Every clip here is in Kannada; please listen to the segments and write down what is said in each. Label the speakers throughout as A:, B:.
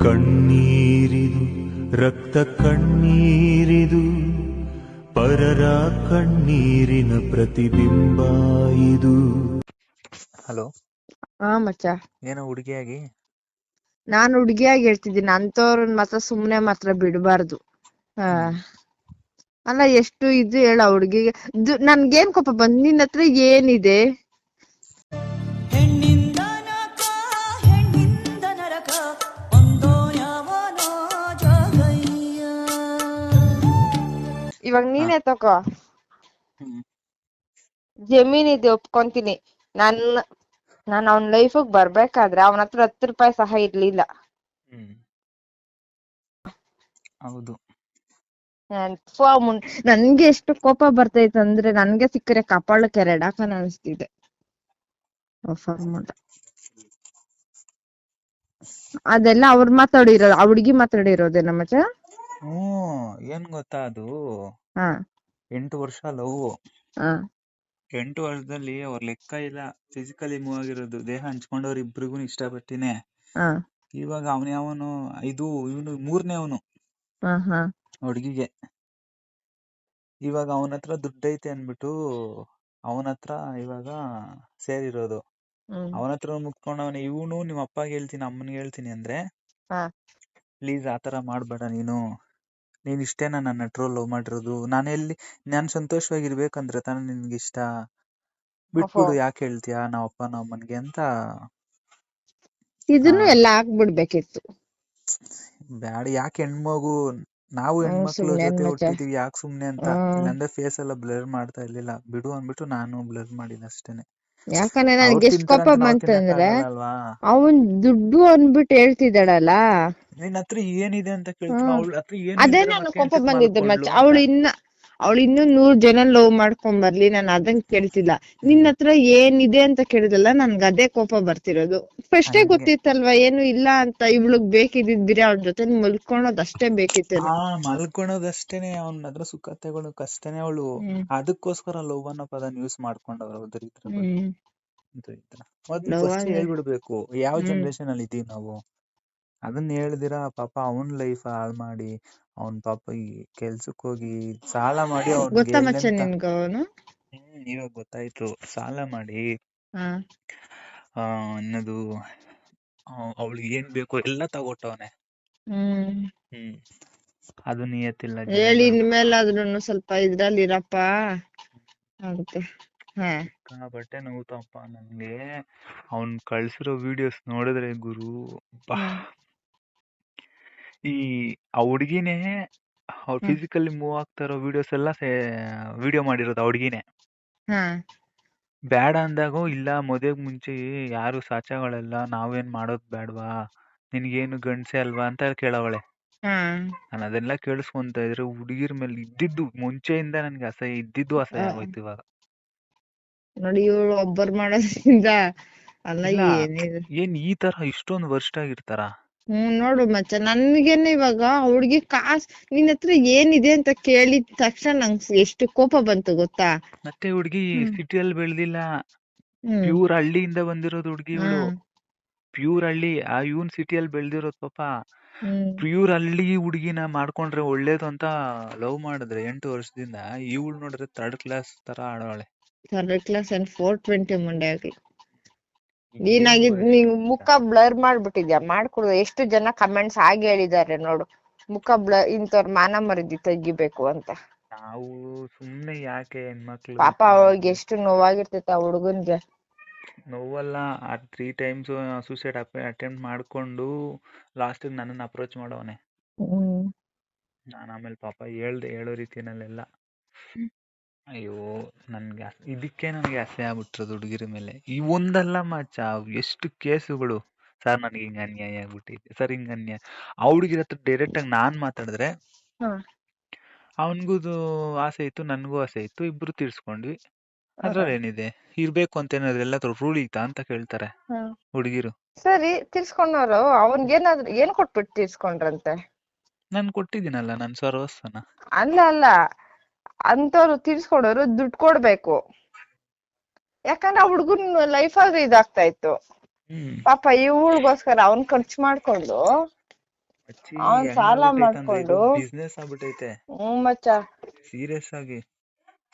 A: ಕಣ್ಣೀರಿದು ರಕ್ತ ಕಣ್ಣೀರಿದು ಪರರ ಕಣ್ಣೀರಿನ ಪ್ರತಿಬಿಂಬ ಇದು.
B: ಹಲೋ?
C: ಹಾ ಮಚ್ಚ.
B: ಏನೋ ಹುಡುಗಿಯಾಗಿ?
C: ನಾನು ಹುಡುಗಿಯಾಗಿ ಹೇಳ್ತಿದ್ದೀನಿ. ಅಂತವ್ರನ್ನ ಮಾತ್ರ ಸುಮ್ನೆ ಮಾತ್ರ ಬಿಡಬಾರ್ದು. ಅಲ್ಲ ಎಷ್ಟು ಇದು ಹೇಳ ಹುಡುಗಿಗೆ. ನನ್ಗೇನ್ ಕೋಪ ಬಂದ್ ನಿನ್ ಹತ್ರ ಏನಿದೆ? ಇವಾಗ ನೀನೇ ತಕೋ.
B: ಹ್ಮ್.
C: ಜಮೀನ್ ಇದೆ ಒಪ್ಕೊಂತೀನಿ. ನನ್ ನಾನ್ ಅವ್ನ್ ಲೈಫಗ್ ಬರ್ಬೇಕಾದ್ರೆ ಅವನ ಹತ್ರ ಹತ್ತು ರೂಪಾಯಿ ಸಹ ಇರ್ಲಿಲ್ಲ.
B: ಹೌದು.
C: ನನ್ಗೆ ಎಷ್ಟು ಕೋಪ ಬರ್ತೈತೆ ಅಂದ್ರೆ ನನ್ಗೆ ಸಿಕ್ಕರೆ ಕಪಾಳಕ್ಕೆ ರೆಡಾಕನ್ ಅನಿಸ್ತಿದೆ ಅದೆಲ್ಲ ಅವ್ರ್ ಮಾತಾಡಿರೋದು ಆ ಹುಡ್ಗಿ ಮಾತಾಡಿರೋದೇನ ಮಚ್ಚ
B: ಹ್ಮ್ ಏನ್ ಗೊತ್ತಾ ಅದು?
C: ಹಾ.
B: ಎಂಟು ವರ್ಷ ಲವ್.
C: ಹಾ.
B: ಎಂಟು ವರ್ಷದಲ್ಲಿ ಅವ್ರ ಲೆಕ್ಕ ಇಲ್ಲ ಫಿಸಿಕಲಿ ಮೂವ್ ಆಗಿರೋದು ದೇಹ ಹಂಚ್ಕೊಂಡವ್ರ ಇಬ್ರಿಗೂ ಇಷ್ಟಪಟ್ಟಿನೇ.
C: ಹಾ.
B: ಇವಾಗ ಅವನೇ ಅವನು ಇದು ಇವನು ಮೂರನೇ ಅವನು.
C: ಹಾ ಹಾ.
B: ಹುಡುಗಿಗೆ. ಇವಾಗ ಅವನ ಹತ್ರ ದುಡ್ಡೈತೆ ಅನ್ಬಿಟ್ಟು ಅವನ ಹತ್ರ ಇವಾಗ ಸೇರಿರೋದು.
C: ಹ್ಮ್.
B: ಅವನ ಹತ್ರ ಮುಗ್ಕೊಂಡವನೆ ಇವನು ನಿಮ್ಮ ಅಪ್ಪಗೆ ಹೇಳ್ತೀನಿ ಅಮ್ಮನಿಗೆ ಹೇಳ್ತೀನಿ ಅಂದ್ರೆ
C: ಹಾ.
B: ಪ್ಲೀಸ್ ಆತರ ಮಾಡ್ಬೇಡ ನೀನು. ನೀನ್ ಇಷ್ಟೇನಾ ನನ್ನ ಹತ್ರ ಲವ್ ಮಾಡಿರೋದು. ನಾನು ಎಲ್ಲಿ ನಾನ್ ಸಂತೋಷವಾಗಿರ್ಬೇಕಂದ್ರೆ ತಾನೇ ನಿನ್ಗೆ ಇಷ್ಟ. ಬಿಟ್ಬಿಡು ಯಾಕೆ ಹೇಳ್ತೀಯಾ? ನಾವ್ ಅಪ್ಪ ನಾವ್ ಅಮ್ಮನ್ಗೆ ಅಂತ.
C: ಇದನ್ನು
B: ಎಲ್ಲ
C: ಎಲ್ಲ ಹಾಕ್ಬಿಡ್ಬೇಕಿತ್ತು
B: ಬ್ಯಾಡ ಯಾಕೆ ಹೆಣ್ಮಗು ನಾವು
C: ಹ್ಮ್,
B: ಹೆಣ್ಮಕ್ಳು
C: ಸುಮ್ನೆ
B: ಜೊತೆ
C: ಮಚ್ಚ.
B: ಹುಟ್ಟಿದೀವಿ ಯಾಕೆ ಸುಮ್ನೆ ಅಂತ.
C: ಹ್ಮ್.
B: ಇಲ್ಲಾಂದ್ರೆ ಫೇಸ್ ಎಲ್ಲ ಬ್ಲರ್ ಮಾಡ್ತಾ ಇರ್ಲಿಲ್ಲ. ಬಿಡು ಅಂದ್ಬಿಟ್ಟು ನಾನು ಬ್ಲರ್ ಮಾಡಿಲ್ಲ ಅಷ್ಟೇನೆ.
C: ಯಾಕಂದ್ರೆ ನನ್ಗೆ ಎಷ್ಟ್ ಕೋಪ ಬಂತಂದ್ರೆ ಅವನ್ ದುಡ್ಡು ಅನ್ಬಿಟ್ಟು ಹೇಳ್ತಿದ್ದಾಳಲ್ಲ?
B: ನಿನ್ ಹತ್ರ ಏನಿದೆ ಅಂತ ಕೇಳ್ತಾನ
C: ಹ್ಮ್.
B: ಅವಳ ಹತ್ರ
C: ಅದೇ ನಾನು
B: ಮತ್ತೆ
C: ಕೋಪ
B: ಬಂದಿದ್ದೆ
C: ಬಂದಿದ್ದು ಮಚ್ಚ. ಅವಳು ಇನ್ನ ಅವಳು ಇನ್ನೂ ನೂರ್ ಜನ ಲವ್ ಮಾಡ್ಕೊಂಡ್ ಬರ್ಲಿ ನಾನು ಅದನ್ ಕೇಳ್ತಿಲ್ಲ. ನಿನ್ ಹತ್ರ ಏನಿದೆ ಅಂತ ಕೇಳಿದಲ್ಲ ನನ್ಗೆ ಅದೇ ಕೋಪ ಬರ್ತಿರೋದು. ಫಸ್ಟೇ. ಗೊತ್ತಿತ್ತಲ್ವಾ ಏನು ಇಲ್ಲ ಅಂತ ಇವ್ಳಗ್ ಬೇಕಿದ್ದಿದ್ ಬಿರಿ ಅವ್ಳ ಜೊತೆ ಮಲ್ಕೊಳೋದ್ ಅಷ್ಟೇ ಬೇಕಿತ್ತು
B: ಮಲ್ಕೊಳೋದಷ್ಟೇನೆ ಅವ್ನ ಹತ್ರ ಸುಖ ತಗೊಳಕ್ ಅಷ್ಟೇನೆ ಅವಳು. ಅದಕ್ಕೋಸ್ಕರ ಲವ್ ಅನ್ನೋ ಪದ ಯೂಸ್ ಮಾಡ್ಕೊಂಡವ್ರ ಹೇಳ್ಬಿಡ್ಬೇಕು ಯಾವ. ಜನರೇಷನ್ ಅಲ್ಲಿ ಇದೀವಿ ನಾವು? ಅದನ್ನ ಹೇಳ್ದಿರಾ ಪಾಪ ಅವನ್ ಲೈಫ್ ಹಾಳ್ ಮಾಡಿ ಅವ್ನ್ ಪಾಪ ಈ ಕೆಲ್ಸಕ್ ಹೋಗಿ ಸಾಲ ಮಾಡಿ
C: ಗೊತ್ತಾ ಮಚ್ಚ ನಿನ್ಗ ಅವನು?
B: ಹ್ಮ್ ಇವಾಗ ಗೊತ್ತಾಯ್ತು. ಸಾಲ ಮಾಡಿ ಆ ಅನ್ನೋದು ಅವಳಿಗೆ ಏನ್ ಬೇಕೋ ಎಲ್ಲ ತಗೊಟ್ಟವನೆ.
C: ಹ್ಮ್.
B: ಹ್ಮ್. ಅದು ನಿಯತ್ತಿಲ್ಲ
C: ಹೇಳಿ ಇನ್ಮೇಲಾದ್ರೂನು ಸ್ವಲ್ಪ ಇದ್ರಲ್ಲಿ ಇರಪ್ಪ ಆಗುತ್ತೆ. ಹಾ.
B: ಬಟ್ಟೆ ನೋವುತ್ತಪ್ಪ ನನ್ಗೆ ಅವ್ನ್ ಕಳ್ಸಿರೋ ವಿಡಿಯೋಸ್ ನೋಡಿದ್ರೆ ಗುರು. ಈ ಆ ಹುಡ್ಗಿನೇ ಅವ್ರ
C: ಹ್ಮ್.
B: ಫಿಸಿಕಲಿ ಮೂವ್ ಆಗ್ತಾ ಇರೋ ವಿಡಿಯೋಸ್ ಎಲ್ಲ ವಿಡಿಯೋ ಮಾಡಿರೋದು ಆ ಹುಡುಗಿನೇ.
C: ಹಾ.
B: ಬೇಡ ಅಂದಾಗೂ ಇಲ್ಲ ಮದುವೆಗ್ ಮುಂಚೆ ಯಾರು ಸಾಚಾಗಳೆಲ್ಲ ನಾವೇನ್ ಮಾಡೋದ್ ಬೇಡವಾ ನಿನ್ಗೇನು ಗಂಡ್ಸೆ ಅಲ್ವಾ ಅಂತ ಕೇಳವಳೆ.
C: ಹಾ.
B: ನಾನು ಅದೆಲ್ಲ ಕೇಳಿಸ್ಕೊಂತ ಇದ್ರೆ ಹುಡುಗಿರ ಮೇಲೆ ಇದ್ದಿದ್ದು ಮುಂಚೆಯಿಂದ ನನ್ಗೆ ಅಸಹ್ಯ ಇದ್ದಿದ್ದು ಅಸಹ್ಯ. ಆಗೋಯ್ತು ಇವಾಗ.
C: ನೋಡಿ ಇವಳು ಒಬ್ಬರು ಮಾಡೋದ್ರಿಂದ ಅಲ್ಲ
B: ಇಲ್ಲ.
C: ಏನಿದೆ?
B: ಏನ್ ಈ ತರ ಇಷ್ಟೊಂದು ವರ್ಷ ಆಗಿರ್ತಾರ?
C: ಹ್ಮ್ ನೋಡು ಮಚ್ಚ ನನ್ಗೇನೆ ಇವಾಗ ಹುಡ್ಗಿ ಕಾಸ್ ನಿನ್ ಹತ್ರ ಏನಿದೆ ಅಂತ ಕೇಳಿದ ತಕ್ಷಣ ನಂಗ್ ಎಷ್ಟು ಕೋಪ ಬಂತು ಗೊತ್ತಾ?
B: ಮತ್ತೆ ಹುಡ್ಗಿ. ಸಿಟಿಯಲ್ಲಿ ಬೆಳ್ದಿಲ್ಲ. ಪ್ಯೂರ್ ಹಳ್ಳಿಯಿಂದ ಬಂದಿರೋದು ಹುಡ್ಗಿ ಇವಳು. ಪ್ಯೂರ್ ಹಳ್ಳಿ ಆ ಇವನ್ ಸಿಟಿಯಲ್ಲಿ ಬೆಳ್ದಿರೋದ್ ಪಾಪ. ಪ್ಯೂರ್ ಹಳ್ಳಿ ಹುಡ್ಗಿನ ಮಾಡ್ಕೊಂಡ್ರೆ ಒಳ್ಳೇದು ಅಂತ ಲವ್ ಮಾಡಿದ್ರೆ ಎಂಟು ವರ್ಷದಿಂದ. ಇವಳು ನೋಡಿದ್ರೆ ಥರ್ಡ್ ಕ್ಲಾಸ್ ತರ ಆಡೋಳೆ.
C: Third class and four twenty ಮಂಡೆ ಆಗ್ಲಿ. ನೀನಾಗಿದ್ ನೀನ್ ಮುಖ ಬ್ಲರ್ ಮಾಡ್ಬಿಟ್ಟಿದ್ಯಾ? ಮಾಡ್ಕೊಡು ಎಷ್ಟು ಜನ ಕಮೆಂಟ್ಸ್ ಆಗಿ ಹೇಳಿದ್ದಾರೆ ನೋಡು. ಮುಖ ಬ್ಲರ್ ಇಂಥವ್ರ ಮಾನ ಮರ್ಯಾದೆ ತೆಗಿಬೇಕು ಅಂತ.
B: ನಾವು ಸುಮ್ನೆ ಯಾಕೆ ಹೆಣ್ಮಕ್ಳು
C: ಪಾಪ ಅವಾಗ ಎಷ್ಟು ನೋವಾಗಿರ್ತೈತೆ ಆ ಹುಡುಗನ್ಗೆ.
B: ನೋವಲ್ಲ ಆ ತ್ರೀ ಟೈಮ್ಸ್ ಸೂಸೈಡ್ ಅಟೆಂಪ್ಟ್ ಮಾಡ್ಕೊಂಡು ಲಾಸ್ಟ್ ನನ್ನನ್ನ ಅಪ್ರೋಚ್ ಮಾಡವನೆ.
C: ಹ್ಮ್.
B: ನಾನು ಆಮೇಲೆ ಪಾಪ ಹೇಳ್ದೆ ಹೇಳೋ ರೀತಿನಲ್ಲೆಲ್ಲ ಅಯ್ಯೋ ನನ್ಗೆ ಇದಕ್ಕೆ ನನಗೆ ಅಸಹ್ಯ ಆಗ್ಬಿಟ್ರದು ಹುಡುಗಿರ ಮೇಲೆ. ಈ ಒಂದಲ್ಲ ಮಚ್ಚ ಎಷ್ಟು ಕೇಸುಗಳು. ಸರ್ ನನಗೆ ಹಿಂಗ್ ಅನ್ಯಾಯ ಆಗ್ಬಿಟ್ಟಿದೆ. ಸರ್ ಹಿಂಗ್ ಅನ್ಯಾಯ. ಆ ಹುಡುಗಿರ ಹತ್ರ ಡೈರೆಕ್ಟ್ ಆಗಿ ನಾನ್ ಮಾತಾಡಿದ್ರೆ. ಅವನಿಗೂ ಆಸೆ ಇತ್ತು ನನಗೂ ಆಸೆ ಇತ್ತು ಇಬ್ರು ತೀರ್ಸ್ಕೊಂಡ್ವಿ. ಅದ್ರಲ್ಲಿ ಏನಿದೆ? ಇರ್ಬೇಕು ಅಂತ ಏನಾದ್ರು ಎಲ್ಲಾದ್ರೂ ರೂಲ್ ಇತ್ತಾ ಅಂತ ಕೇಳ್ತಾರೆ. ಹುಡುಗಿರು.
C: ಸರಿ ತಿರ್ಸ್ಕೊಂಡವ್ರು ಅವನ್ಗೇನಾದ್ರು ಏನ್ ಕೊಟ್ಬಿಟ್ಟು ತಿಳ್ಸ್ಕೊಂಡ್ರಂತೆ
B: ನಾನ್ ಕೊಟ್ಟಿದ್ದೀನಲ್ಲ ನನ್ ಸರ್ವಸ್ವನ.
C: ಅಲ್ಲ ಅಲ್ಲ. ಅಂತವ್ರು ತಿರ್ಸ್ಕೊಂಡವ್ರು ದುಡ್ಡು ಕೊಡ್ಬೇಕು. ಯಾಕಂದ್ರೆ ಆ ಹುಡ್ಗನ್ ಲೈಫ್ ಆದ್ರೆ ಇದಾಗ್ತಾ ಇತ್ತು. ಪಾಪ ಇವಳಿಗೋಸ್ಕರ ಅವ್ನ್ ಖರ್ಚು ಮಾಡ್ಕೊಂಡು ಅವ್ನ್ ಸಾಲ ಮಾಡ್ಕೊಂಡು
B: ಬಿಸ್ನೆಸ್ ಆಗ್ಬಿಟ್ಟೈತೆ.
C: ಮಚ್ಚ.
B: ಸೀರಿಯಸ್ ಆಗಿ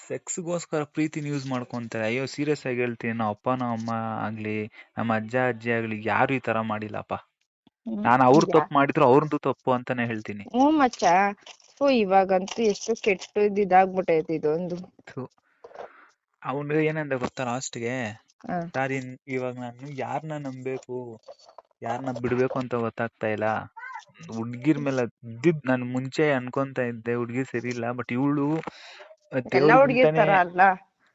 B: ಸೆಕ್ಸ್ಗೋಸ್ಕರ ಪ್ರೀತಿನ ಯೂಸ್ ಮಾಡ್ಕೊಂತಾರೆ. ಅಯ್ಯೋ ಸೀರಿಯಸ್ ಆಗಿ ಹೇಳ್ತೀನಿ. ನಮ್ಮ ಅಪ್ಪ ನಮ್ಮ ಅಮ್ಮ ಆಗ್ಲಿ ನಮ್ಮ ಅಜ್ಜ ಅಜ್ಜಿ ಆಗ್ಲಿ ಯಾರು ಈ ತರ ಮಾಡಿಲ್ಲಪ್ಪ. ನಾನು ಅವ್ರು ತಪ್ಪು ಮಾಡಿದ್ರು ಅವ್ರದ್ದು ತಪ್ಪು ಅಂತಾನೆ ಹೇಳ್ತೀನಿ.
C: ಹ್ಮ್ ಮಚ್ಚ. ಓ ಇವಾಗಂತೂ ಎಷ್ಟು ಕೆಟ್ಟ ಇದಾಗ್ಬಿಟ್ಟೈತಿ ಇದೊಂದು.
B: ಅವನು ಏನಂದ ಗೊತ್ತಾ ಲಾಸ್ಟ್ಗೆ. ಸರ್ ಇವಾಗ ನಾನು ಯಾರನ್ನ ನಂಬಬೇಕು? ಯಾರನ್ನ ಬಿಡ್ಬೇಕು ಅಂತ ಗೊತ್ತಾಗ್ತಾ ಇಲ್ಲ. ಹುಡ್ಗಿರ್ ಮೇಲೆ ಇದ್ದಿದ್ ನಾನು ಮುಂಚೆ ಅನ್ಕೊಂತ ಇದ್ದೆ ಹುಡ್ಗಿ ಸರಿ ಇಲ್ಲ ಬಟ್ ಇವಳು
C: ತರ ಅಲ್ಲ.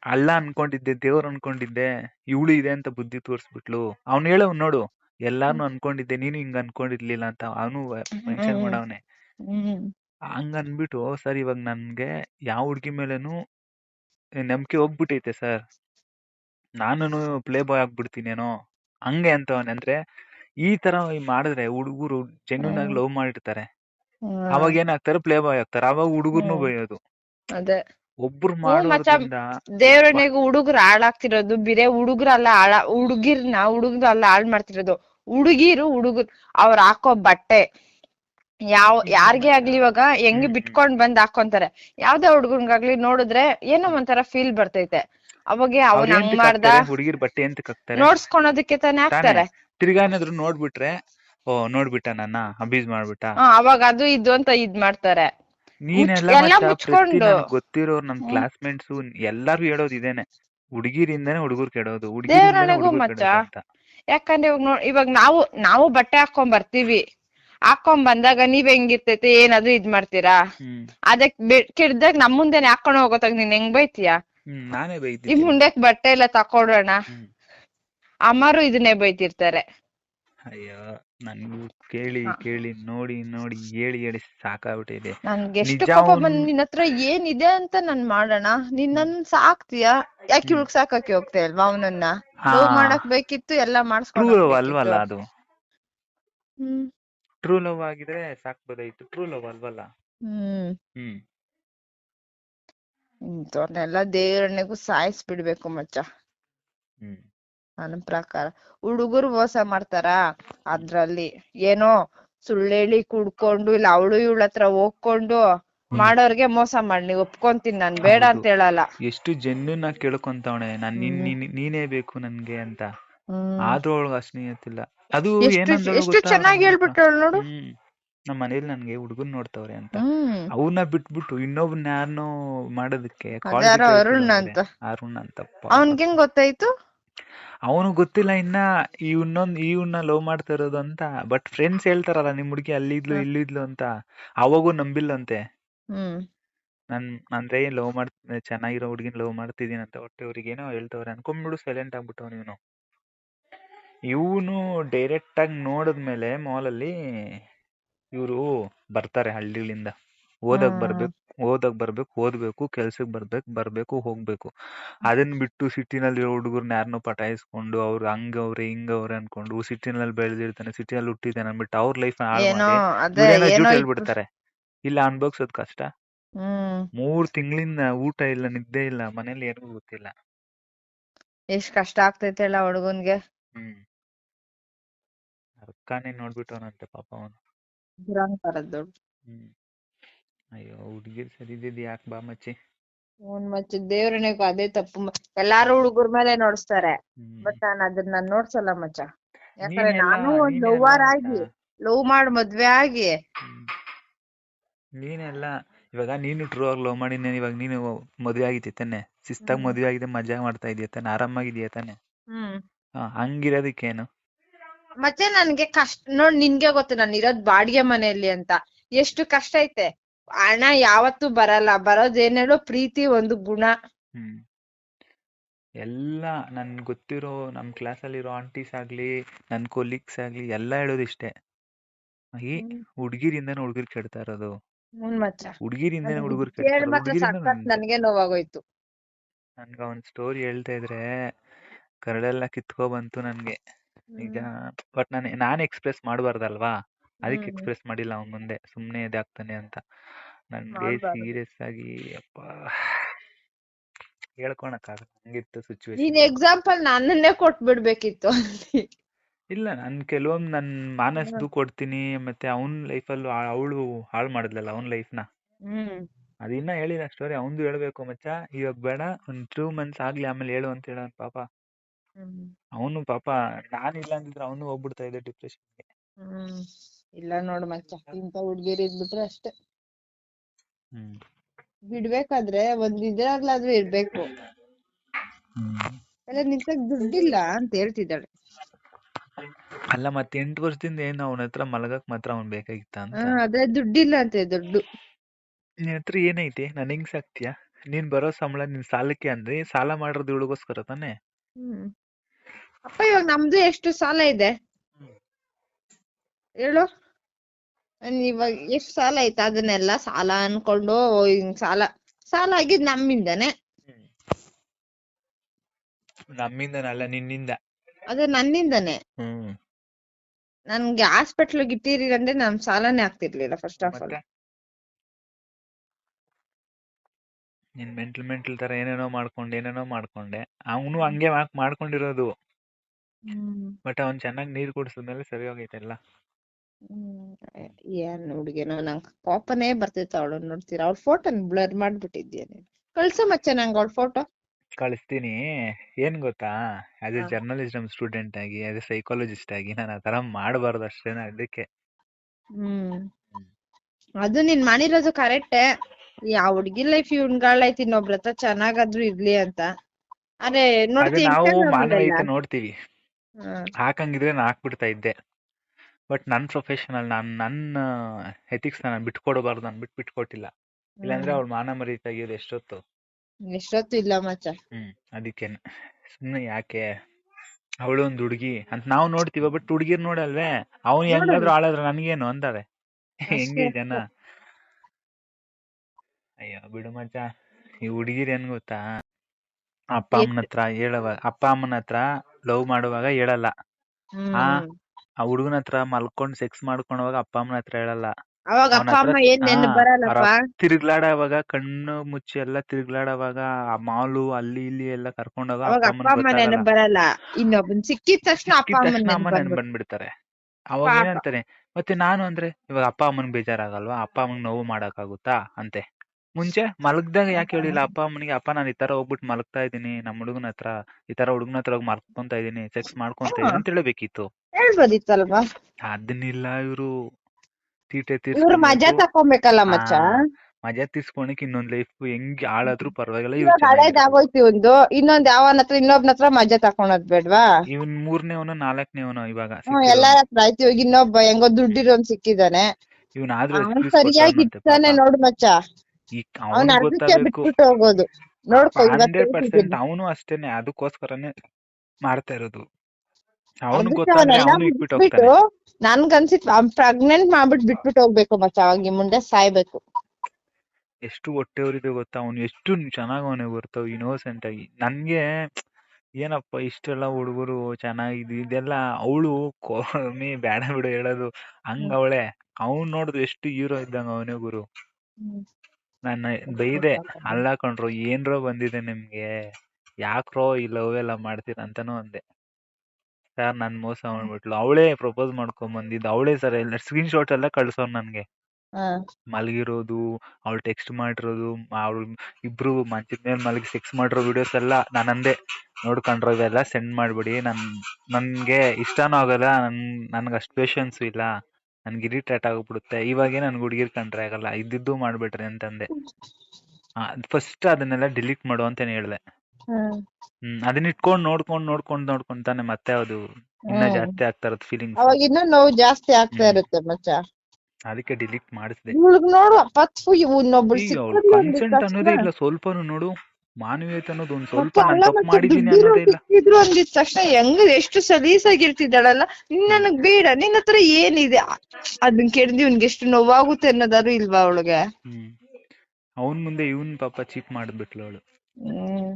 B: ಅಲ್ಲ ಅನ್ಕೊಂಡಿದ್ದೆ ದೇವ್ರ ಅನ್ಕೊಂಡಿದ್ದೆ. ಇವಳು ಇದೆ ಅಂತ ಬುದ್ಧಿ ತೋರ್ಸ್ಬಿಟ್ಲು. ಅವ್ನು ಹೇಳವ್ ನೋಡು. ಎಲ್ಲಾರ್ನು ಅನ್ಕೊಂಡಿದ್ದೆ ನೀನು ಹಿಂಗ್ ಅನ್ಕೊಂಡಿರ್ಲಿಲ್ಲ ಅಂತ. ಅವನು ಮೆನ್ಷನ್. ಮಾಡವ್ನೆ.
C: ಹ್ಮ್
B: ಹಂಗ ಅನ್ಬಿಟ್ಟು ಸರ್ ಇವಾಗ ನನ್ಗೆ ಯಾವ ಹುಡುಗಿ ಮೇಲೇನು ನಂಬಿಕೆ ಹೋಗ್ಬಿಟ್ಟೈತೆ ಸರ್. ನಾನು ಪ್ಲೇ ಬಾಯ್ ಆಗ್ಬಿಡ್ತೀನೇನೋ? ಹಂಗೆ ಅಂತವನೆ ಅಂದ್ರೆ ಈ ತರ ಮಾಡಿದ್ರೆ ಹುಡುಗರು ಜೆನ್ಯೂನ್ ಆಗಿ ಲವ್ ಮಾಡಿರ್ತಾರೆ. ಅವಾಗ ಏನಾಗ್ತಾರೆ? ಪ್ಲೇ ಬಾಯ್ ಆಗ್ತಾರೆ. ಅವಾಗ ಹುಡುಗರ್ನು. ಬೈಯೋದು.
C: ಅದೇ.
B: ಒಬ್ರು
C: ದೇವ್ರನೆಗೂ ಹುಡುಗರು ಹಾಳಾಗ್ತಿರೋದು. ಬಿರೆ ಹುಡುಗರಲ್ಲ ಹಾಳ ಹುಡುಗಿರ್ನ ಹುಡುಗರಲ್ಲ ಹಾಳ್ ಮಾಡ್ತಿರೋದು. ಹುಡುಗಿರು ಹುಡುಗರು ಅವ್ರ ಹಾಕೋ ಬಟ್ಟೆ. ಯಾವ ಯಾರ್ಗೆ ಆಗ್ಲಿ ಇವಾಗ ಹೆಂಗ್. ಬಿಟ್ಕೊಂಡ್ ಬಂದ್ ಹಾಕೊಂತಾರೆ. ಯಾವ್ದೇ ಹುಡುಗನ್ಗಾಗ್ಲಿ ನೋಡಿದ್ರೆ ಏನೋ ಒಂಥರ ಫೀಲ್ ಬರ್ತೈತೆ. ಅವಾಗ ಅವ್ನ್ ಹಂಗ್ ಮಾಡ್ದ?
B: ಹುಡುಗಿರ್ ಬಟ್ಟೆ ಅಂತ ಕಕ್ತಾರೆ
C: ನೋಡ್ಸ್ಕೊಳೋದಕ್ಕೆ ತಾನೇ ಹಾಕ್ತಾರೆ.
B: ತಿರ್ಗಾ ಏನಾದ್ರು ನೋಡ್ಬಿಟ್ರೆ ಓ ನೋಡ್ಬಿಟ್ಟ ನನ್ನ ಅಬ್ಯೂಸ್ ಮಾಡ್ಬಿಟ್ಟ.
C: ಅವಾಗ ಅದು ಇದು ಅಂತ ಇದ್ ಮಾಡ್ತಾರೆ.
B: ನೀನೆಲ್ಲ
C: ಮುಚ್ಕೊಂಡು.
B: ಗೊತ್ತಿರೋರ್ ನನ್
C: ಹ್ಮ್.
B: ಕ್ಲಾಸ್ಮೇಟ್ಸ್ ಎಲ್ಲಾರು ಹೇಳೋದು ಇದೇನೆ. ಹುಡುಗಿರಿಂದಾನೆ ಹುಡುಗರು ಕೆಡೋದು ಹುಡುಗಿ
C: ಮಚ್ಚ. ಯಾಕಂದ್ರೆ ಇವಾಗ ನೋಡ್ ಇವಾಗ ನಾವು ನಾವು ಬಟ್ಟೆ ಹಾಕೊಂಡ್ ಬರ್ತೀವಿ. ಹಾಕೊಂಡ್ ಬಂದಾಗ ನೀವ್ ಹೆಂಗಿರ್ತೈತಿ ಏನಾದ್ರು ಇದ್ ಮಾಡ್ತೀರಾ? ಅದಕ್ ಕೆಡ್ದಾಗ ನಮ್ ಮುಂದೆನೆ ಹಾಕೊಂಡ್ ಹೋಗೋತಾಗ ನೀನ್ ಹೆಂಗ್ ಬೈತೀಯ? ನಿಮ್ ಮುಂದೆಕ್ ಬಟ್ಟೆ ಎಲ್ಲ ತಕೊಡೋಣ. ಅಮ್ಮಾರು ಇದನ್ನೇ ಬೈತಿರ್ತಾರೆ.
B: ಅಯ್ಯೋ ನನ್ಗೂ ಕೇಳಿ ಕೇಳಿ ನೋಡಿ ನೋಡಿ ಹೇಳಿ ಹೇಳಿ ಸಾಕಾಗ್ಬಿಟ್ಟಿದೆ.
C: ನನ್ಗೆ ಎಷ್ಟು ಕೋಪ ಬಂದ್ ನಿನ್ ಹತ್ರ ಏನಿದೆ ಅಂತ ನಾನ್ ಮಾಡೋಣ? ನೀನ್ ನನ್ ಸಾಕ್ತೀಯಾ? ಯಾಕೆ. ಇವ್ಳಗ್ ಸಾಕಕ್ಕೆ ಹೋಗ್ತಾ ಇಲ್ವಾ ಅವನನ್ನ? ಮಾಡಕ್ ಬೇಕಿತ್ತು ಎಲ್ಲಾ ಮಾಡಿಸ್ಕೊಂಡು
B: ಅಲ್ವಲ್ಲ ಅದು?
C: ಹ್ಮ್.
B: ಟ್ರೂ ಲವ್ ಆಗಿದ್ರೆ ಸಾಕ್ಬೋದಾಯ್ತು ಟ್ರೂ ಲವ್ ಅಲ್ವಲ್ಲ?
C: ಹ್ಮ್.
B: ಹ್ಮ್.
C: ಇಂಥವ್ರನ್ನೆಲ್ಲ ದೇವ್ರನ್ನೆಗೂ ಸಾಯಿಸ್ಬಿಡ್ಬೇಕು ಮಚ್ಚ.
B: ಹ್ಮ್.
C: ನನ್ನ ಪ್ರಕಾರ. ಹುಡುಗರು ಮೋಸ ಮಾಡ್ತಾರ? ಅದ್ರಲ್ಲಿ. ಏನೋ ಸುಳ್ಳೇಳಿ ಕುಡ್ಕೊಂಡು ಇಲ್ಲ ಅವಳು ಇವಳ ಹತ್ರ ಹೋಗ್ಕೊಂಡು ಮಾಡೋರ್ಗೆ ಮೋಸ ಮಾಡಿ ನೀವು ಒಪ್ಕೊಂತೀನಿ ನಾನ್ ಬೇಡ
B: ಹೌದು.
C: ಅಂತ ಹೇಳಲ್ಲ.
B: ಎಷ್ಟು ಜೆನ್ಯೂನ್ ಆಗಿ ನಾನು ನಾನ್ ನಿನ್-. ನೀನೇ ಬೇಕು ನನ್ಗೆ ಅಂತ.
C: ಹ್ಮ್.
B: ಆದ್ರೂ ಒಳಗ ಅಶ್ನೀಯತಿಲ್ಲ ಅದು
C: ಎಷ್ಟು ಚೆನ್ನಾಗಿ ಹೇಳ್ಬಿಟ್ಟವಳು ನೋಡು.
B: ನಮ್ಮ ಮನೇಲಿ ನನ್ಗೆ ಹುಡುಗನ್ ನೋಡ್ತಾವ್ರೆ ಅಂತ. ಅವನ್ನ ಬಿಟ್ಬಿಟ್ಟು ಇನ್ನೊಬ್ನ ಯಾರನ್ನೋ ಮಾಡೋದಕ್ಕೆ
C: ಅರುಣ್ ಅಂತ.
B: ಅರುಣ್ ಅಂತ
C: ಅವನ್ಗೆ ಹೆಂಗ್ ಗೊತ್ತಾಯ್ತು?
B: ಅವನು ಗೊತ್ತಿಲ್ಲ ಇನ್ನ ಇವನ್ನೊಂದ್ ಇವನ್ನ ಲವ್ ಮಾಡ್ತಾ ಇರೋದು ಅಂತ. ಬಟ್ ಫ್ರೆಂಡ್ಸ್ ಹೇಳ್ತಾರಲ್ಲ ನಿಮ್ ಹುಡುಗಿ ಅಲ್ಲಿದ್ಲು. ಇಲ್ಲಿದ್ಲು ಅಂತ. ಅವಾಗೂ ನಂಬಿಲ್ಲಂತೆ. ನನ್ ಅಂದ್ರೆ ಲವ್ ಮಾಡ್ ಚೆನ್ನಾಗಿರೋ ಹುಡುಗಿನ ಲವ್ ಮಾಡ್ತಿದೀನಿ ಅಂತ. ಹೊಟ್ಟೆ ಅವ್ರಿಗೇನೋ ಹೇಳ್ತಾವ್ರೆ ಅನ್ಕೊಂಡ್ಬಿಡು ಸೈಲೆಂಟ್ ಆಗ್ಬಿಟ್ಟವ್ ಇವನು. ಇವನು ಡೈರೆಕ್ಟ್ ಆಗಿ ನೋಡಿದ್ಮೇಲೆ ಮಾಲ್ ಅಲ್ಲಿ ಇವರು ಬರ್ತಾರೆ ಹಳ್ಳಿಗಳಿಂದ ಓದಕ್. ಬರ್ಬೇಕು ಓದಕ್ ಬರ್ಬೇಕು ಓದ್ಬೇಕು ಕೆಲ್ಸಕ್ ಬರ್ಬೇಕು ಬರ್ಬೇಕು ಹೋಗ್ಬೇಕು. ಅದನ್ ಬಿಟ್ಟು ಸಿಟಿನಲ್ಲಿ ಹುಡುಗರ್ನ ಯಾರನ್ನು ಪಟಾಯಿಸ್ಕೊಂಡು ಅವ್ರು ಹಂಗವ್ರೆ ಹಿಂಗವ್ರೆ ಅನ್ಕೊಂಡು ಸಿಟಿನಲ್ಲಿ ಬೆಳೆದಿರ್ತಾನೆ ಸಿಟಿನಲ್ಲಿ ಹುಟ್ಟಿದ್ದಾನೆ ಅನ್ಬಿಟ್ಟು ಅವ್ರ ಲೈಫ್ ಹೇಳ್ಬಿಡ್ತಾರೆ ಇಲ್ಲ ಅನ್ಭೋಗ್ಸೋದ್ ಕಷ್ಟ. ಮೂರ್ ತಿಂಗಳಿಂದ ಊಟ ಇಲ್ಲ ನಿದ್ದೆ ಇಲ್ಲ ಮನೇಲಿ ಏನೂ ಗೊತ್ತಿಲ್ಲ.
C: ಎಷ್ಟ್ ಕಷ್ಟ ಆಗ್ತೈತೆ ಅಲ್ಲ ಹುಡುಗನ್ಗೆ.
B: ಹ್ಮ್. ಅರ್ಕಾನೆ ನೋಡ್ಬಿಟ್ಟವನಂತೆ ಪಾಪ ಅವನು ಹ್ಮ್. ಅಯ್ಯೋ ಹುಡ್ಗಿರ್ ಸರಿ ಇದ್ದಿದ್ ಯಾಕೆ ಬಾ ಮಚ್ಚಿ?
C: ಅವ್ನ್ ಮತ್ತೆ ದೇವ್ರನೇ ಅದೇ ತಪ್ಪು ಮ- ಎಲ್ಲಾರು ಹುಡುಗರ ಮೇಲೆ ನೋಡ್ಸ್ತಾರೆ.
B: ಹ್ಮ್.
C: ಬಟ್ ನಾನ್ ಅದನ್ನ ನಾನ್ ನೋಡ್ಸಲ್ಲ ಮಚ್ಚ. ಯಾಕಂದ್ರೆ
B: ನೀನೆಲ್ಲ-
C: ನಾನು ಒಂದ್
B: ನೀನೆಲ್ಲ
C: ಲವ್ವರ್
B: ಮಚ್ಚ.
C: ಆಗಿ ಲವ್ ಮಾಡ್ ಮದ್ವೆ ಆಗಿ.
B: ಹ್ಮ್. ನೀನೆಲ್ಲ ಇವಾಗ ನೀನು ಟ್ರೂ ಆಗಿ ಲವ್ ಮಾಡಿ ನೀನ್ ಇವಾಗ ನೀನು ಮದ್ವೆ ಆಗಿದ್ದೆ ತಾನೆ? ಶಿಸ್ತಾಗಿ
C: ಹ್ಮ್.
B: ಮದ್ವೆ ಆಗಿದೆ ಮಜಾ ಮಾಡ್ತಾ ಇದೀಯ ತಾನೆ? ಆರಾಮಾಗಿದೀಯ ತಾನೆ?
C: ಹ್ಮ್.
B: ಹಾ ಹಂಗಿರೋದಕ್ಕೇನು?
C: ಮತ್ತೆ ನನ್ಗೆ ಕಷ್ಟ ನೋಡ್ ನಿನ್ಗೆ ಗೊತ್ತು ನಾನು ಇರೋದ್ ಬಾಡಿಗೆ ಮನೆಯಲ್ಲಿ ಅಂತ. ಎಷ್ಟು ಕಷ್ಟ ಐತೆ. ಹಣ ಯಾವತ್ತು ಬರಲ್ಲ. ಬರೋದೇನೇಳೋ ಹೇಳು ಪ್ರೀತಿ ಒಂದು ಗುಣ.
B: ಎಲ್ಲ ನನ್ ಗೊತ್ತಿರೋ ನಮ್ ಕ್ಲಾಸಲ್ಲಿರೋ ಆಂಟೀಸ್ ಆಗ್ಲಿ ನನ್ ಕೊಲೀಗ್ಸ್ ಆಗ್ಲಿ ಎಲ್ಲ ಹೇಳೋದು ಇಷ್ಟೇ. ಈ ಹುಡ್ಗಿರಿಂದನೇ ಹುಡ್ಗಿರ್ ಕೆಡ್ತಾ ಇರೋದು. ಹುಡ್ಗಿರಿಂದನೇ ಹುಡ್ಗರ್
C: ನನ್ಗೆ ನೋವಾಗೋಯ್ತು.
B: ನನ್ಗ ಒಂದ್ ಸ್ಟೋರಿ ಹೇಳ್ತಾ ಇದ್ರೆ ಕರಳೆಲ್ಲ ಕಿತ್ಕೊ ಬಂತು ನನ್ಗೆ. ನಿಜ ಬಟ್ ನಾನು ನಾನ್ ಎಕ್ಸ್ಪ್ರೆಸ್ ಮಾಡಬಾರ್ದಲ್ವಾ? ಅದಕ್ಕೆ ಎಕ್ಸ್ಪ್ರೆಸ್ ಮಾಡಿಲ್ಲ ಅವ್ನ್ ಮುಂದೆ. ಸುಮ್ನೆ ಇದಾಗ್ತಾನೆ ಅಂತ. ನನ್ಗೆ ಸೀರಿಯಸ್ ಆಗಿ ಅಪ್ಪ ಹೇಳ್ಕೊಳಕ್ಕಾಗಲ್ಲ ಹಂಗಿತ್ತು
C: ನೀನ್
B: ಸಿಚುವೇಶನ್
C: ಎಕ್ಸಾಂಪಲ್ ನನ್ನನ್ನೇ ಕೊಟ್ಬಿಡ್ಬೇಕಿತ್ತು ಅಲ್ಲಿ.
B: ಇಲ್ಲ ನಾನು ಕೆಲವೊಮ್ಮೆ ನನ್ ಮಾನಸ್ದು ಕೊಡ್ತೀನಿ ಮತ್ತೆ ಅವನ್ ಲೈಫಲ್ಲೂ ಅವಳು ಹಾಳು ಮಾಡಿದ್ಲಲ್ಲ ಅವನ್ ಲೈಫ್ನ ಅದಿನ್ನ ಹೇಳಿಲ್ಲ ಸ್ಟೋರಿ ಅವಂದು ಹೇಳ್ಬೇಕು ಮಚ್ಚ. ಇವಾಗ ಬೇಡ ಒಂದ್ ಟೂ ಮಂತ್ಸ್ ಆಗ್ಲಿ ಆಮೇಲೆ ಹೇಳು ಅಂತ ಹೇಳ ಪಾಪ.
C: ಹ್ಮ್.
B: ಅವನು ಪಾಪ ನಾನ್ ಇಲ್ಲ ಅಂದಿದ್ರೆ ಅವನು ಹೋಗ್ಬಿಡ್ತಾ ಇದ್ದೆ ಡಿಪ್ರೆಷನ್ಗೆ
C: ಹ್ಮ್. ಇಲ್ಲ ನೋಡ್ ಮಚ್ಚ ಇಂತ ಹುಡ್ಗಿರ್ ಇದ್ಬಿಟ್ರೆ ಅಷ್ಟೇ.
B: ಹ್ಮ್.
C: ಬಿಡ್ಬೇಕಾದ್ರೆ ಒಂದ್ ಇದ್ರಾಗ್ಲಾದ್ರೂ ಇರ್ಬೇಕು. ಅಲ್ಲ ನಿಂತಾಗ ದುಡ್ಡಿಲ್ಲ ಅಂತ ಹೇಳ್ತಿದ್ದಾಳೆ.
B: ಅಲ್ಲ ಮತ್ತೆ ಎಂಟು ವರ್ಷದಿಂದ ಏನು ಅವನ ಹತ್ರ ಮಲಗಕ್ ಮಾತ್ರ ಅವ್ನ್ ಬೇಕಾಗಿತ್ತ ಅಂತ.
C: ಅದೇ ದುಡ್ಡಿಲ್ಲ ಅಂತೆ ದುಡ್ಡು.
B: ನಿನ್ ಹತ್ರ ಏನೈತಿ? ನನ್ ಹೆಂಗ್ ಸಾಕ್ತಿಯಾ? ನೀನ್ ಬರೋ ಸಂಬಳ ನಿನ್ ಸಾಲಕ್ಕೆ ಅಂದ್ರೆ ಸಾಲ ಮಾಡಿರೋದು ಇವಳಿಗೋಸ್ಕರ ತಾನೇ?
C: ಹ್ಮ್. ಅಪ್ಪ ಇವಾಗ ನಮ್ದು ಎಷ್ಟು ಸಾಲ ಇದೆ? ಹೇಳು. ಇವಾಗ ಎಷ್ಟು ಸಾಲ ಐತೆ ಅದನ್ನೆಲ್ಲ ಸಾಲ ಅನ್ಕೊಂಡು ಹಿಂಗ್ ಸಾಲ ಸಾಲ ಆಗಿದ್ ನಮ್ಮಿಂದನೇ.
B: ನಮ್ಮಿಂದನಲ್ಲ ನಿನ್ನಿಂದ.
C: ಅದು ನನ್ನಿಂದನೇ. ನನ್ಗೆ ಹಾಸ್ಪಿಟ್ಲ್ ಇಟ್ಟಿರಿ ಅಂದ್ರೆ ನಮ್ ಸಾಲನೇ ಆಗ್ತಿರ್ಲಿಲ್ಲ ಫಸ್ಟ್ ಆಫ್ ಆಲ್
B: ನಿನ್ ಮೆಂಟಲ್ ಮೆಂಟಲ್ ತರ ಏನೇನೋ ಮಾಡ್ಕೊಂಡೆ ಏನೇನೋ ಮಾಡ್ಕೊಂಡೆ. ಅವನು ಹಂಗೆ ಮಾಡ್- ಮಾಡ್ಕೊಂಡಿರೋದು ಬಟ್ ಅವ್ನ್ ಚೆನ್ನಾಗ್ ನೀರ್ ಕುಡ್ಸಿದ್ಮೇಲೆ ಸರಿ ಹೋಗೈತೆ ಎಲ್ಲ.
C: ಹ್ಮ್. ಏನ್ ಹುಡ್ಗಿನೋ ನಂಗ್ ಕೋಪನೇ ಬರ್ತಿತ್ತು ಅವಳು ನೋಡ್ತೀರಾ? ಅವ್ಳ ಫೋಟೋನ್ ಬ್ಲರ್ ಮಾಡ್ಬಿಟ್ಟಿದ್ಯಾ ನೀನು? ಕಳ್ಸು ಮಚ್ಚ ನಂಗ್ ಅವ್ಳ ಫೋಟೋ
B: ಕಳಿಸ್ತೀನಿ. ಏನ್ ಗೊತ್ತಾ? ಆಸ್ ಎ
C: ಹಾ.
B: ಜರ್ನಲಿಸಮ್ ಸ್ಟೂಡೆಂಟ್ ಆಗಿ ಆಸ್ ಎ ಸೈಕಾಲಜಿಸ್ಟ್ ಆಗಿ ನಾನು ಆತರ ಮಾಡಬಾರ್ದು ಅಷ್ಟೇನ ಅದಕ್ಕೆ.
C: ಹ್ಮ್. ಅದು ನೀನ್ ಮಾಡಿರೋದು ಕರೆಕ್ಟೇ ಯಾವ ಹುಡ್ಗಿ ಲೈಫ್ ಇವ್ನ್ಗಳೈತಿ ಇನ್ನೊಬ್ರ ಹತ್ರ ಚೆನ್ನಾಗಾದ್ರೂ ಇರ್ಲಿ ಅಂತ. ಅರೆ
B: ಅದು
C: ನೋಡ್ತಿ
B: ನಾವು ಮಾನವೀಯತೆ ನೋಡ್ತೀವಿ.
C: ಹ್ಮ್
B: ಹಾಕಂಗಿದ್ರೆ ನಾನು ಹಾಕ್ಬಿಡ್ತಾ ಇದ್ದೆ. ಬಟ್ ನನ್ನ ಪ್ರೊಫೆಷನಲ್ ನಾನು ನನ್ನ ಎಥಿಕ್ಸ್ ನಾನು ಬಿಟ್ಕೊಡಬಾರ್ದು ನಾನು ಬಿಟ್ ಬಿಟ್ಕೊಟ್ಟಿಲ್ಲ. ಇಲ್ಲಾಂದ್ರೆ ಅವ್ಳು ಮಾನ ಮರಿ ತೆಗಿಯೋದು ಎಷ್ಟೊತ್ತು?
C: ಎಷ್ಟೊತ್ತು ಇಲ್ಲ ಮಚ್ಚ.
B: ಹ್ಮ್ ಅದಕ್ಕೇನೆ. ಸುಮ್ನೆ ಯಾಕೆ? ಅವಳು ಒಂದು ಹುಡುಗಿ ಅಂತ ನಾವು ನೋಡ್ತೀವ ಬಟ್ ಹುಡುಗಿರ್ ನೋಡಲ್ವೇ? ಅವ್ನು. ಹೆಂಗಾದ್ರು ಆಳಾದ್ರೆ ನನ್ಗೇನು ಅಂತಾರೆ. ಹೆಂಗೆ ಜನ ಅಯ್ಯೋ ಬಿಡು ಮಚ್ಚ. ಈ ಹುಡುಗಿರ್ ಏನ್ ಗೊತ್ತಾ? ಅಪ್ಪ ಅಮ್ಮನ ಹತ್ರ ಹೇಳವ ಅಪ್ಪ ಅಮ್ಮನ ಹತ್ರ ಲವ್ ಮಾಡುವಾಗ ಹೇಳಲ್ಲ. ಆ ಆ ಹುಡುಗನ ಹತ್ರ ಮಲ್ಕೊಂಡ್ ಸೆಕ್ಸ್ ಮಾಡ್ಕೊಂಡವಾಗ ಅಪ್ಪ ಅಮ್ಮನ ಹತ್ರ ಹೇಳಲ್ಲ.
C: ಅವಾಗ
B: ಅವ್ನ
C: ಅಪ್ಪ
B: ಹತ್ರ
C: ಅಮ್ಮ ಏನ್ ನೆನ್ಪ್ ಬರಲ್ಲಪ್ಪ?
B: ತಿರುಗ್ಲಾಡವಾಗ ಕಣ್ಣು ಮುಚ್ಚಿ ಎಲ್ಲ ತಿರುಗ್ಲಾಡವಾಗ ಆ ಮಾಲು ಅಲ್ಲಿ ಇಲ್ಲಿ ಎಲ್ಲ ಕರ್ಕೊಂಡ್
C: ಅವಾಗ
B: ಅಪ್ಪ
C: ಅಮ್ಮ ನೆನಪ್ ಬರಲ್ಲ. ಇನ್ನೊಬ್ಬನ್ ಸಿಕ್ಕಿದ ತಕ್ಷಣ ಅಪ್ಪ
B: ಸಿಕ್ಕಿದ ತಕ್ಷಣ ಅಮ್ಮ
C: ನೆನಪ್
B: ಬಂದ್ಬಿಡ್ತಾರೆ. ಅವಾಗ ಏನಂತಾರೆ ಮತ್ತೆ ನಾನು ಅಂದ್ರೆ ಇವಾಗ ಅಪ್ಪ ಅಮ್ಮನಿಗೆ ಬೇಜಾರಾಗಲ್ವಾ? ಅಪ್ಪ ಅಮ್ಮನ್ ನೋವು ಮಾಡಕ್ಕಾಗುತ್ತಾ? ಅಂತೆ. ಮುಂಚೆ ಮಲಗ್ದಾಗ ಯಾಕೆ ಹೇಳಿಲ್ಲ? ಅಪ್ಪ ಅಮ್ಮನಿಗೆ ಅಪ್ಪ ನಾನು ಈ ತರ ಹೋಗ್ಬಿಟ್ಟು ಮಲಗ್ತಾ ಇದೀನಿ ನಮ್ ಹುಡುಗನ ಹತ್ರ ಈ ತರ ಹುಡುಗನ ಹತ್ರ ಹೋಗಿ ಮಲ್ಕೊಂತ ಇದೀನಿ ಸೆಕ್ಸ್ ಮಾಡ್ಕೊಂತ ಇದೀನಿ ಅಂತ ಹೇಳ್ಬೇಕಿತ್ತು.
C: ಹೇಳ್ಬೋದಿತ್ತಲ್ವಾ?
B: ಅದನ್ನಿಲ್ಲ ಇವ್ರು. ತೀಟೆ
C: ಇವ್ರು ಮಜಾ ತಕೊಂಬೇಕಲ್ಲ ಮಚ್ಚ?
B: ಮಜಾ ತೀರ್ಸ್ಕೊಳಕ್ ಇನ್ನೊಂದ್ ಲೈಫ್ ಹೆಂಗ್ ಹಾಳಾದ್ರೂ ಪರವಾಗಿಲ್ಲ
C: ಇವಾಗ ಒಂದು ಇನ್ನೊಂದ್ ಯಾವನ ಹತ್ರ ಇನ್ನೊಬ್ನ ಹತ್ರ ಮಜಾ ತಕೊಳೋದ್ ಬೇಡ್ವಾ?
B: ಇವನ್ ಮೂರನೇವನು ನಾಲ್ಕನೇವನು ಇವಾಗ
C: ಎಲ್ಲಾರ ಹತ್ರ ಆಯ್ತು. ಇವಾಗ ಇನ್ನೊಬ್ಬ ಹೆಂಗೋ ದುಡ್ಡಿರೋನ್ ಸಿಕ್ಕಿದಾನೆ
B: ಇವನ್ ಆದ್ರೂ
C: ಸರಿಯಾಗಿ ಇರ್ತಾನೆ ನೋಡು ಮಚ್ಚ. ಅವ್ನ್
B: ಅವನು
C: ಅರ್ಧಕ್ಕೆ
B: ಗೊತ್ತಾಗ್ಬೇಕು.
C: ಬಿಟ್ಬಿಟ್ಟು ಹೋಗೋದು. ನೋಡ್ಕೊ
B: ಹಂಡ್ರೆಡ್ ಪರ್ಸೆಂಟ್ ಅವನು ಅಷ್ಟೇನೆ ಅದಕ್ಕೋಸ್ಕರನೇ ಮಾಡ್ತಾ ಇರೋದು. ಅವನು ಗೊತ್ತಾದ್ರೆ ಅವನು ಇಟ್ಬಿಟ್ಟು
C: ಬಿಟ್ಬಿಟ್ಟು
B: ಹೋಗ್ತಾನೆ.
C: ನನ್ಗನ್ಸಿತ್ ಪ್ರೆಗ್ನೆಂಟ್ ಮಾಡ್ಬಿಟ್ಟು ಬಿಟ್ಬಿಟ್ಟು ಹೋಗ್ಬೇಕು ಮಚ್ಚ ಅವಾಗ ಈ ಮುಂದೆ ಸಾಯ್ಬೇಕು.
B: ಎಷ್ಟು ಹೊಟ್ಟೆ ಉರಿದೆ ಗೊತ್ತಾ ಅವ್ನು ಎಷ್ಟು ಚೆನ್ನಾಗ್ ಅವನೇ ಬರ್ತಾವ್ ಇನ್ನೋಸೆಂಟ್ ಆಗಿ. ನನ್ಗೆ ಏನಪ್ಪ ಇಷ್ಟೆಲ್ಲ ಹುಡುಗರು ಚೆನ್ನಾಗಿದ್ ಇದೆಲ್ಲ ಅವಳು ಕೋಮಿ ಬೇಡ ಬಿಡು ಹೇಳೋದು. ಹಂಗ ಅವಳೆ. ಅವ್ನ್ ನೋಡಿದ್ರೆ ಎಷ್ಟು ಹೀರೋ ಇದ್ದಂಗ ಅವನೇ ಗುರು. ನನ್ನ ಬೈದೆ ಅಲ್ಲ ಕಣ್ರೋ ಏನ್ರೋ ಬಂದಿದೆ ನಿಮ್ಗೆ. ಯಾಕ್ರೋ ಈ ಲವ್ ಎಲ್ಲ ಮಾಡ್ತೀರ ಅಂತಾನು ಅಂದೆ. ಸರ್ ನನ್ ಮೋಸ ಮಾಡ್ಬಿಟ್ಲು. ಅವಳೇ ಪ್ರಪೋಸ್ ಮಾಡ್ಕೊಂಡ್ ಬಂದಿದ್ದು. ಅವಳೇ ಸರ್ ಎಲ್ಲ ಸ್ಕ್ರೀನ್ ಶಾಟ್ ಎಲ್ಲ ಕಳ್ಸೋರ್ ನನ್ಗೆ. ಮಲಗಿರೋದು ಅವಳು ಟೆಕ್ಸ್ಟ್ ಮಾಡಿರೋದು ಅವಳು ಇಬ್ರು ಮಂಚದ ಮೇಲೆ ಮಲಗಿ ಸೆಕ್ಸ್ ಮಾಡಿರೋ ವಿಡಿಯೋಸ್ ಎಲ್ಲ ನಾನು ಅಂದೆ ನೋಡ್ಕೊಂಡ್ರೋ ಇವೆಲ್ಲ ಸೆಂಡ್ ಮಾಡ್ಬಿಡಿ. ನನ್ ನನ್ಗೆ ಇಷ್ಟನೂ ಆಗಲ್ಲ. ನನ್ ನನ್ಗೆ ಅಷ್ಟು ಪೇಷನ್ಸ್ ಇಲ್ಲ. ನನ್ಗೆ ಇರಿಟೇಟ್ ಆಗ್ಬಿಡುತ್ತೆ ಇವಾಗೇ ನನ್ಗೆ ಹುಡುಗಿರ್ ಕಂಡ್ರೆ ಆಗಲ್ಲ. ಇದ್ದಿದ್ದು ಮಾಡ್ಬಿಟ್ರಿ ಅಂತಂದೆ. ಫಸ್ಟ್ ಅದನ್ನೆಲ್ಲ ಡಿಲೀಟ್ ಮಾಡು ಅಂತ ಹೇಳ್ದೆ.
C: ಹ್ಮ್
B: ಹ್ಮ್ ಅದನ್ನ ಇಟ್ಕೊಂಡ್ ನೋಡ್ಕೊಂಡ್ ನೋಡ್ಕೊಂಡ್ ನೋಡ್ಕೊಂತಾನೆ ಮತ್ತೆ ಅದು ಇನ್ನ ಜಾಸ್ತಿ ಆಗ್ತಾ ಇರೋದು ಫೀಲಿಂಗ್
C: ಅವಾಗ ಇನ್ನೂ ನೋವು ಜಾಸ್ತಿ ಆಗ್ತಾ. ಇರುತ್ತೆ ಮಚ್ಚ.
B: ಅದಕ್ಕೆ ಡಿಲೀಟ್ ಮಾಡಿಸ್ದೆ.
C: ನೋಡು ಅಪ್ಪ ಇನ್ನೊಬ್ರು
B: ಕನ್ಸೆಂಟ್ ಅನ್ನೋದೇ ಇಲ್ಲ. ಸ್ವಲ್ಪನು ನೋಡು. ಮಾನವೀಯತೆ ಅನ್ನೋದು ಒಂದ್ ಸ್ವಲ್ಪ
C: ಮತ್ತೆ
B: ನಾನ್
C: ಅಲ್ಲ
B: ತಪ್ಪು ಮಾಡಿದೀನಿ ಅನ್ನೋದೇ ಇಲ್ಲ.
C: ಸಿಕ್ಕಿದ್ರು ಅಂದಿದ್ ತಕ್ಷಣ ಹೆಂಗ್ ಎಷ್ಟು ಸಲೀಸಾಗಿರ್ತಿದ್ದಾಳಲ್ಲ? ನನಗ್ ಬೇಡ ನಿನ್ನ ಹತ್ರ ಏನಿದೆ? ಅದನ್ ಕೇಳಿದ್ವಿ ಇವ್ನ್ಗೆ ಎಷ್ಟು ನೋವಾಗುತ್ತೆ ಅನ್ನೋದಾದ್ರು ಇಲ್ವಾ ಅವಳಿಗೆ?
B: ಹ್ಮ್. ಅವನ್ ಮುಂದೆ ಇವನ್ ಪಾಪ ಚೀಪ್ ಮಾಡಿದ್ಬಿಟ್ಲು ಅವಳು.
C: ಹ್ಮ್.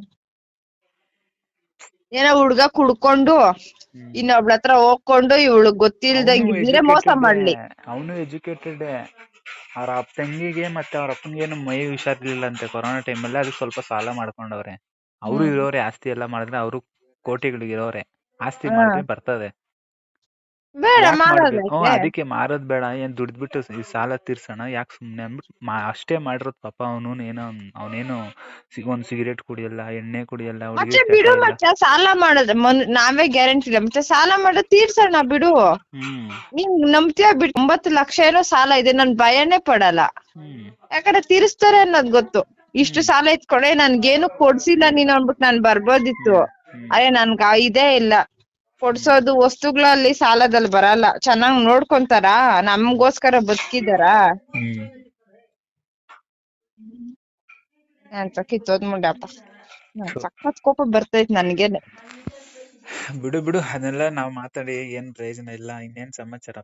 C: ಏನೋ ಹುಡ್ಗ ಕುಡ್ಕೊಂಡು. ಇನ್ನೊಬ್ಳ ಹತ್ರ ಹೋಗ್ಕೊಂಡು ಇವಳು ಗೊತ್ತಿಲ್ದಂಗ್ ಇದ್ರೆ ಮೋಸ ಮಾಡ್ಲಿ.
B: ಅವನು ಎಜುಕೇಟೆಡ್ ಅವ್ರ ಅಪ್ಪ ತಂಗಿಗೆ ಮತ್ತೆ ಅವ್ರ ಅಪ್ಪನಿಗೇನು ಮೈ ಹುಷಾರಿರ್ಲಿಲ್ಲ ಅಂತೆ ಕೊರೋನಾ ಟೈಮಲ್ಲಿ ಅದಕ್ಕೆ ಸ್ವಲ್ಪ ಸಾಲ ಮಾಡ್ಕೊಂಡವ್ರೆ ಅವರು. ಇರೋರೆ ಆಸ್ತಿ ಎಲ್ಲ ಮಾಡಿದ್ರೆ ಅವರು ಕೋಟಿಗಳಿಗೆ ಇರೋರೆ ಆಸ್ತಿ. ಮಾಡಿದ್ರೆ ಬರ್ತದೆ
C: ಬೇಡ ಮಾಡೋದಕ್ಕೆ
B: ಅದಕ್ಕೆ ಮಾರೋದ್ ಬೇಡ. ಏನ್ ದುಡ್ದ್ಬಿಟ್ಟು ಈ ಸಾಲ ತೀರ್ಸೋಣ? ಯಾಕೆ ಸುಮ್ನೆ ಅಂದ್ಬಿಟ್ಟು ಅಷ್ಟೇ ಮಾಡಿರೋದ್ ಪಾಪ ಅವನು ಏನೋ ಅವನೇನು ಒಂದ್ ಸಿಗರೇಟ್ ಕುಡಿಯಲ್ಲ ಎಣ್ಣೆ ಕುಡಿಯಲ್ಲ
C: ಮತ್ತೆ ಬಿಡು ಮತ್ತೆ ಸಾಲ ಮಾಡೋದು. ನಾವೇ ಗ್ಯಾರಂಟಿ ಇಲ್ಲ ಮತ್ತೆ ಸಾಲ ಮಾಡೋದ್ ತೀರ್ಸೋಣ ಬಿಡು. ನೀನ್ ನಂಬ್ತೀಯ ಬಿಟ್ಟು ಒಂಬತ್ತು ಲಕ್ಷ ಏನೋ ಸಾಲ ಇದೆ ನನ್ ಭಯನೇ ಪಡಲ್ಲ. ಯಾಕಂದ್ರೆ ತೀರಿಸ್ತಾರೆ ಅನ್ನೋದ್ ಗೊತ್ತು. ಇಷ್ಟು ಸಾಲ ಇತ್ಕೊಂಡೆ ನನ್ಗೇನು ಕೊಡ್ಸಿಲ್ಲ ನೀನು ಅಂದ್ಬಿಟ್ಟು ನಾನ್ ಬರ್ಬೋದಿತ್ತು. ಅರೆ ನನ್ಗ ಇದೇ ಇಲ್ಲ. ಕೊಡ್ಸೋದು ವಸ್ತುಗಳಲ್ಲಿ ಸಾಲದಲ್ಲಿ ಬರಲ್ಲ. ಚೆನ್ನಾಗ್ ನೋಡ್ಕೊಂತಾರ ನಮ್ಗೋಸ್ಕರ ಬದುಕಿದಾರ. ಅಂತ ಕಿತ್ತೋದ್ ಮುಂಡಪ್ಪ ಸಖತ್ ಕೋಪ ಬರ್ತೈತ್ ನನ್ಗೇನೆ.
B: ಬಿಡು ಬಿಡು. ಅದೆಲ್ಲ ನಾವ್ ಮಾತಾಡಿ ಏನ್ ಪ್ರಯೋಜನ ಇಲ್ಲ ಇನ್ನೇನ್ ಸಮಾಚಾರ?